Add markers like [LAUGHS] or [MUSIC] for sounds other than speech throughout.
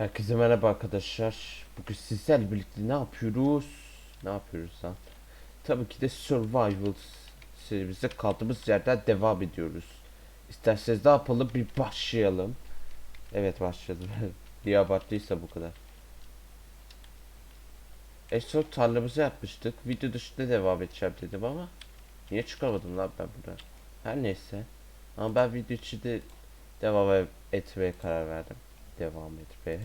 Herkese merhaba arkadaşlar. Bugün sizlerle birlikte ne yapıyoruz? Ne yapıyoruz lan? Tabii ki de Survival serimize kaldığımız yerden devam ediyoruz. İsterseniz ne yapalım? Bir başlayalım. Evet başladım. [LAUGHS] Niye abarttıysa bu kadar. En son tarlamızı yapmıştık. Video dışında devam edeceğim dedim ama niye çıkamadım lan ben buradan? Her neyse. Ama ben video içinde devam etmeye karar verdim. Devam etmeye.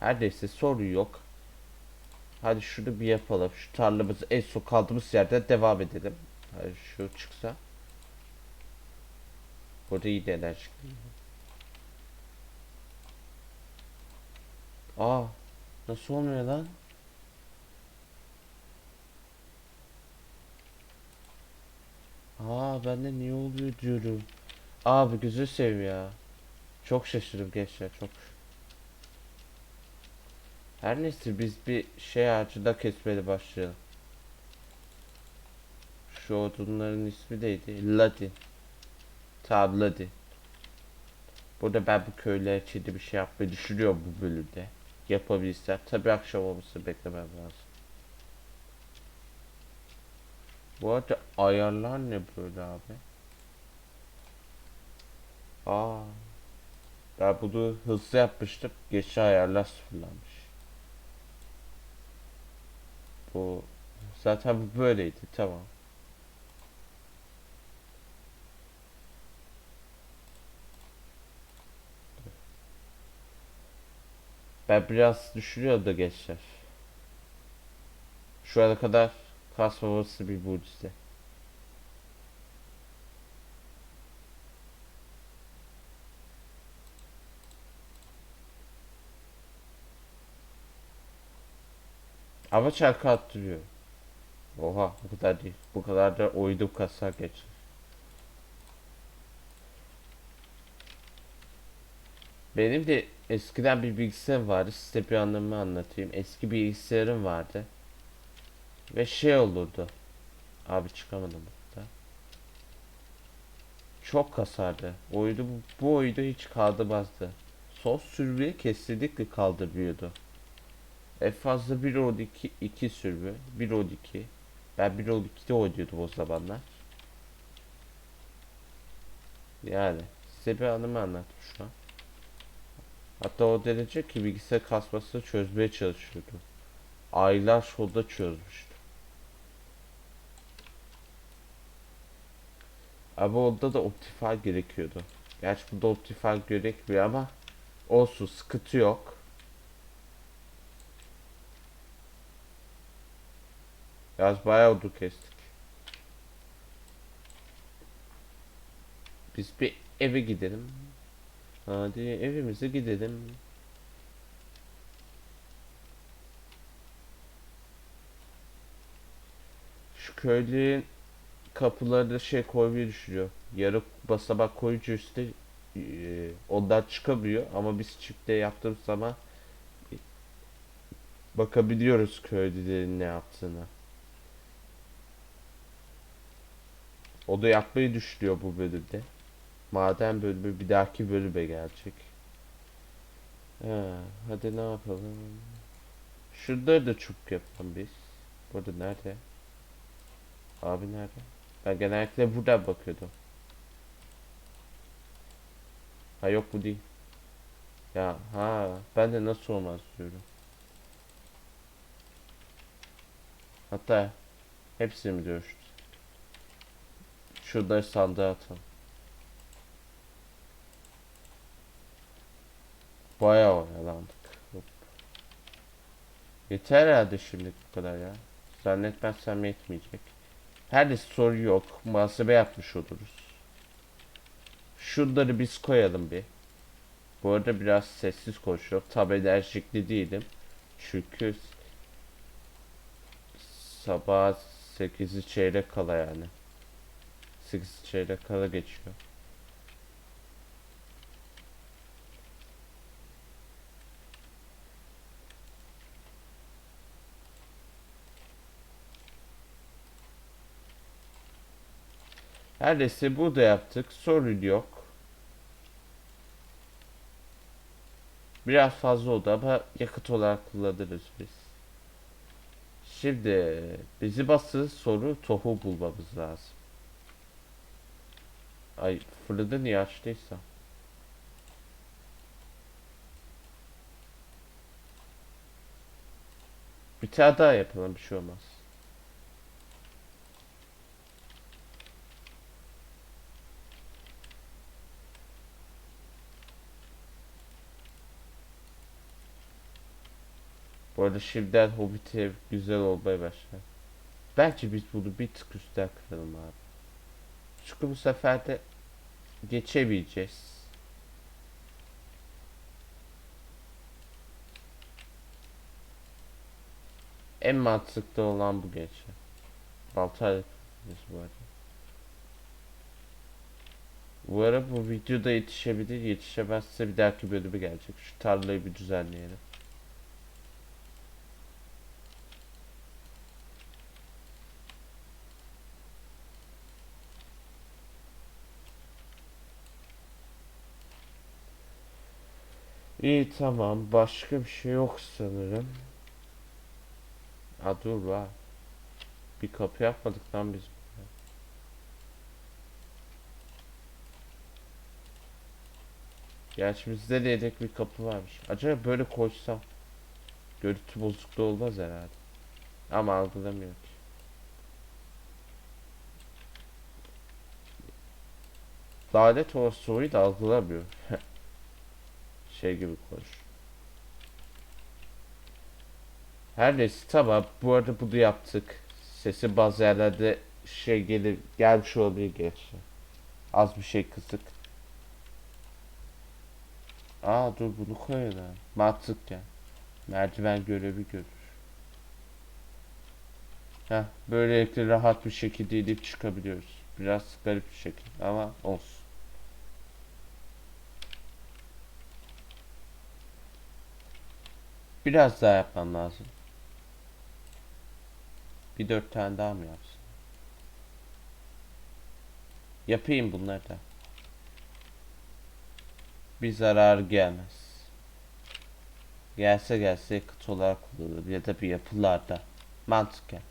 Her neyse sorun yok. Hadi şunu bir yapalım. Şu tarlamızı en son kaldığımız yerden devam edelim. Hadi şu çıksa. Burada iyi de enerji. Aa, nasıl olmuyor lan? Aa ben de niye oluyor diyorum. Abi gözü seveyim ya. Çok şaşırdım gençler çok. Her neyse biz bir şey ağacında kesmeye başlayalım. Şu odunların ismi neydi? Ladi. Tamam Ladi. Burada ben bu köylüler için bir şey yapmayı düşünüyorum bu bölümde. Yapabilirsem. Tabi akşam olmasını beklemem lazım. Bu arada ayarlar ne böyle abi? Aa. Ben bunu hızlı yapmıştım. Geçi ayarlar sıfırlanmış. Bu zaten bu böyleydi tamam. Ben biraz düşünüyorum da gençler. Şu ana kadar kasmaması bir mucize. Ama çarkı attırıyor. Oha bu kadar değil. Bu kadar da oydu kasa geçer. Benim de eskiden bir bilgisayarım vardı. Size bir anlamı anlatayım. Eski bilgisayarım vardı. Ve şey olurdu. Abi çıkamadım burada. Çok kasardı. Oydu bu oydu hiç kaldırmazdı. Son sürüye kesinlikle kaldırmıyordu. En fazla 1 12 2 sürümü. 1 12. Ben 1 12'de oynuyordum o zamanlar. Yani size bir anımı anlattım şu an. Hatta o derece ki bilgisayar kasmasını çözmeye çalışıyordu. Aylar sonra çözmüştü. Ama onda da Optifine gerekiyordu. Gerçi burada Optifine gerekmiyor ama olsun sıkıntı yok. Yaz bayağı odun kestik. Biz bir eve gidelim. Hadi evimize gidelim. Şu köylünün kapılarına şey koymayı düşünüyor. Yarı basamak koyunca üstte e, ondan çıkamıyor ama biz çifte yaptığımız zaman bakabiliyoruz köylülerin ne yaptığını. O da yapmayı düşünüyor bu bölümde. Maden bölümü bir dahaki bölüme gelecek. Ha, hadi ne yapalım? Şunları da çok yapalım biz. Burada nerede? Abi nerede? Ben genellikle buradan bakıyordum. Ha yok bu değil. Ya ha ben de nasıl olmaz diyorum. Hatta hepsini mi diyor Şurada sandığa atalım. Bayağı oyalandık. Hop. Yeter herhalde şimdi bu kadar ya. Zannetmezsem yetmeyecek. Her soru yok. Muhasebe yapmış oluruz. Şunları biz koyalım bir. Bu arada biraz sessiz konuşuyorum. Tabi enerjikli değilim. Çünkü sabah 8'i çeyrek kala yani. 8 çeyrek kala geçiyor. Her neyse burada yaptık. Sorun yok. Biraz fazla oldu ama yakıt olarak kullanırız biz. Şimdi bizi bastığı soru tohum bulmamız lazım. Ay fırını niye açtıysa. Bir tane daha yapalım bir şey olmaz. Bu arada şimdiden Hobbit ev güzel olmaya başlar. Bence biz bunu bir tık üstten kıralım abi. Çünkü bu sefer de geçemeyeceğiz. En mantıklı olan bu geçe. Baltayla bu arada. Bu ara bu videoda yetişebilir. Yetişemezse bir dahaki bölümü gelecek. Şu tarlayı bir düzenleyelim. İyi tamam. Başka bir şey yok sanırım. Ha dur var. Bir kapı yapmadık lan biz. Gerçi bizde de yedek bir kapı varmış. Acaba böyle koysam görüntü bozukluğu olmaz herhalde. Ama algılamıyor ki. Lanet olası soruyu da algılamıyor. [LAUGHS] şey gibi konuş. Her neyse tamam. Bu arada bunu yaptık. Sesi bazı yerlerde şey gelir, gelmiş olabilir gerçi. Az bir şey kısık. Aa dur bunu koyalım. Mantık ya. Merdiven görevi görür. Heh, böylelikle rahat bir şekilde inip çıkabiliyoruz. Biraz garip bir şekil ama olsun. Biraz daha yapmam lazım. Bir dört tane daha mı yapsın? Yapayım bunları da. Bir zarar gelmez. Gelse gelse yakıt olarak kullanılır ya da bir yapılarda. Mantıken.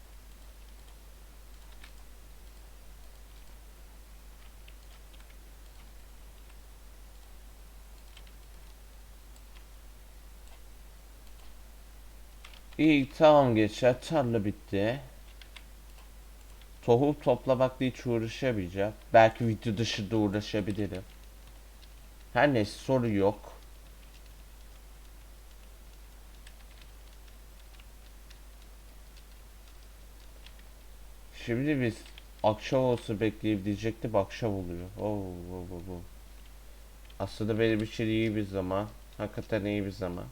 İyi tamam geçer. Tarla bitti. Tohum toplamakla hiç uğraşamayacağım. Belki video dışında uğraşabilirim. Her neyse soru yok. Şimdi biz akşam olsa bekleyip diyecektim akşam oluyor. Oo, oo, oo. Aslında benim için iyi bir zaman. Hakikaten iyi bir zaman.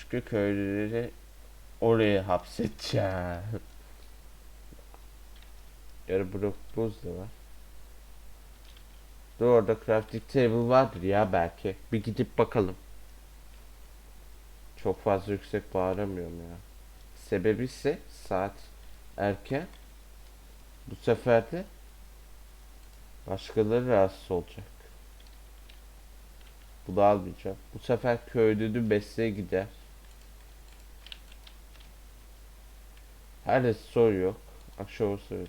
Çünkü köylüleri oraya hapsedeceğim. Yarı blok buz da var. Dur orada crafting table vardır ya belki. Bir gidip bakalım. Çok fazla yüksek bağıramıyorum ya. Sebebi ise saat erken. Bu sefer de başkaları rahatsız olacak. Bunu almayacağım. Bu sefer köylünün mesleğe gider. Neyse soru yok. Akşam olsa yok.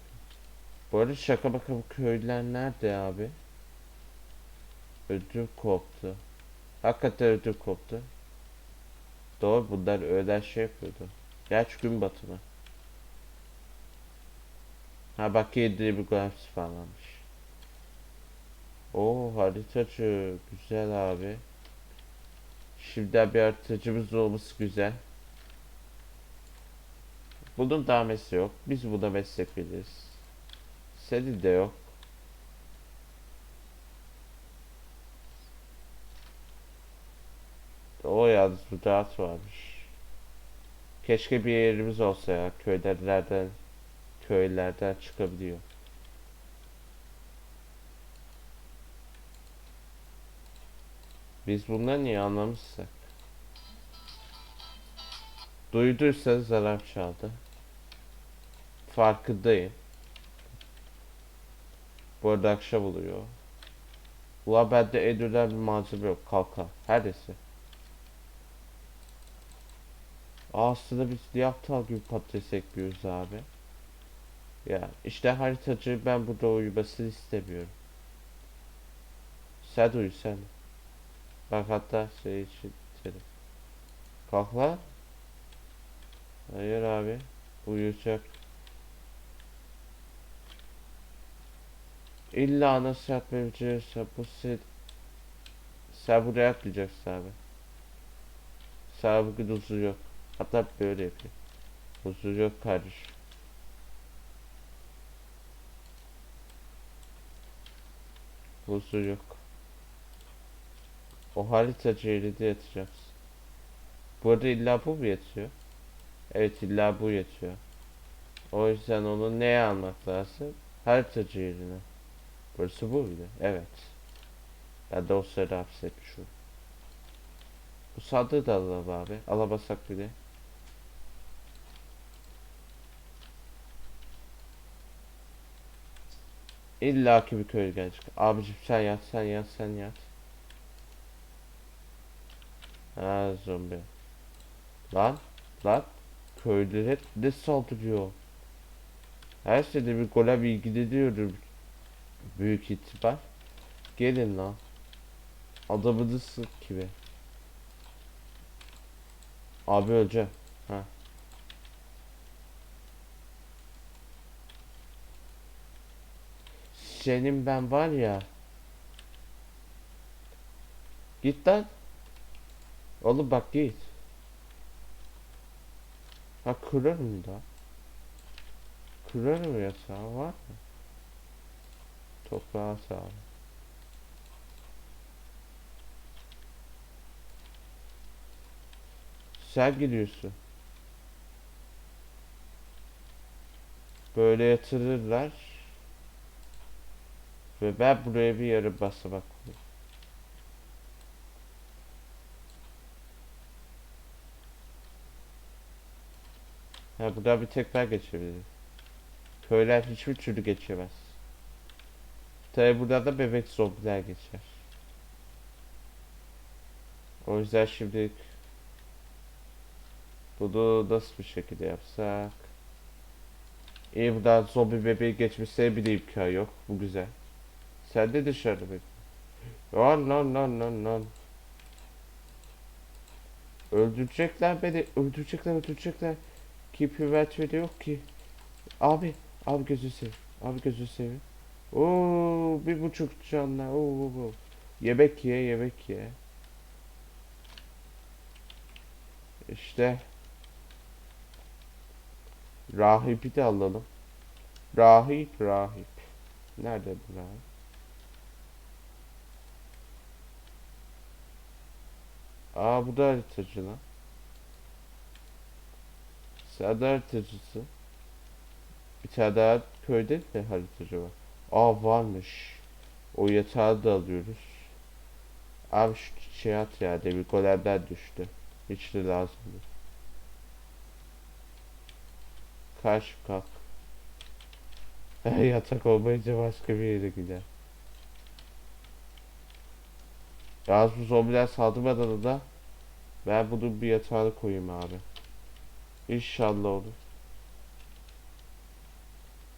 Bu arada şaka baka bu köylüler nerede abi? Ödüm koptu. Hakikaten ödüm koptu. Doğru bunlar öğlen şey yapıyordu. Gerçi gün batımı. Ha bak yedi bir grafis falanmış. Oo haritacı güzel abi. Şimdiden bir haritacımız olması güzel. Bunun damesi yok. Biz buna meslek biliriz. Senin de yok. O yalnız bu rahat varmış. Keşke bir yerimiz olsa ya. Köylerden köylerden çıkabiliyor. Biz bundan niye anlamışsak? Duyduysanız alarm çaldı. Farkındayım. Bu arada akşam oluyor. Ulan bende en önemli malzeme yok. Kalkan. Her neyse. Aslında biz niye aptal gibi patates ekliyoruz abi? Ya işte haritacı ben burada uyumasını istemiyorum. Sen uyu sen. Bak hatta şey için seni. Kalk lan. Hayır abi. Uyuyacak. İlla nasıl yapmayacaksa bu sen sen buraya atlayacaksın abi. Bugün huzur yok. Hatta böyle yapayım. Huzur yok kardeşim. Huzur yok. O haritacı elinde yatacaksın. Bu arada illa bu mu yatıyor? Evet illa bu yatıyor. O yüzden onu neye almak lazım? Haritacı yerine. Burası bu bile. Evet. O sırada hapsetmişim. Bu sandığı da alalım abi. Alamasak bile. İlla ki bir köy gelecek. Abicim sen yat, sen yat, sen yat. Ha zombi. Lan, lan. Köylüler hep ne saldırıyor? Her şeyde bir golem ilgileniyorum. Büyük ihtimal. Gelin lan. Adamını sık gibi. Abi öleceğim. Ha. Senin ben var ya. Git lan. Oğlum bak git. Ha kırarım da. Kırarım yatağı var mı? Toprağa sağ Sen gidiyorsun. Böyle yatırırlar. Ve ben buraya bir yarım basamak koyayım. Ha buradan bir tek ben geçebilirim. Köyler hiçbir türlü geçemez. Tabi buradan da bebek zombiler geçer. O yüzden şimdi bunu nasıl bir şekilde yapsak? İyi buradan zombi bebeği geçmesine bile imkan yok. Bu güzel. Sen de dışarıda bekle. Lan lan lan lan lan. Öldürecekler beni. Öldürecekler öldürecekler. Hüviyet yok ki. Abi. Abi gözü seveyim. Abi gözü seveyim. Oo bir buçuk canla. Oo, oo, oo. Yemek ye yemek ye. İşte. Rahibi de alalım. Rahip rahip. Nerede bu rahip? Aa bu da haritacı lan. De haritacısın. Bir tane daha köyde de haritacı var. Aa varmış. O yatağı da alıyoruz. Abi şu şey at ya demir golemden düştü. Hiç de lazım değil. Kaç kalk. [LAUGHS] Yatak olmayınca başka bir yere gider. Yalnız bu zombiler saldırmadan da ben bunun bir yatağını koyayım abi. İnşallah olur.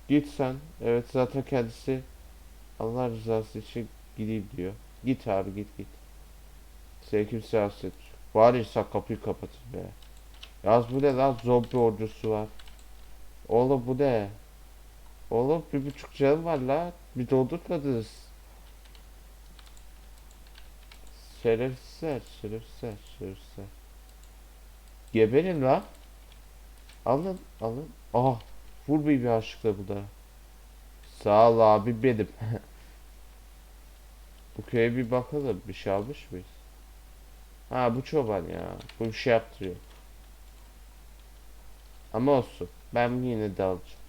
Git sen. Evet zaten kendisi Allah rızası için gideyim diyor. Git abi git git. Seni kimse rahatsız etmiyor. Bari insan kapıyı kapatın be. Yaz bu ne lan zombi ordusu var. Oğlum bu ne? Oğlum bir buçuk canım var la. Bir doldurtmadınız. Şerefsizler, şerefsizler, şerefsizler. Geberin la. Alın, alın. Ah, vur bir aşıkla bu da. Sağ ol abi benim. [LAUGHS] bu köye bir bakalım. Bir şey almış mıyız? Ha bu çoban ya. Bu bir şey yaptırıyor. Ama olsun. Ben yine de alacağım.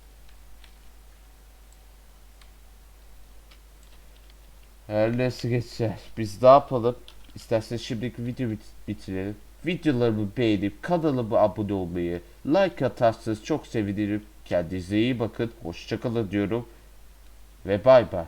Her geçer. Biz ne yapalım? İsterseniz şimdiki video bit bitirelim. Videolarımı beğenip kanalıma abone olmayı, like atarsanız çok sevinirim. Kendinize iyi bakın. Hoşçakalın diyorum. Ve bay bay.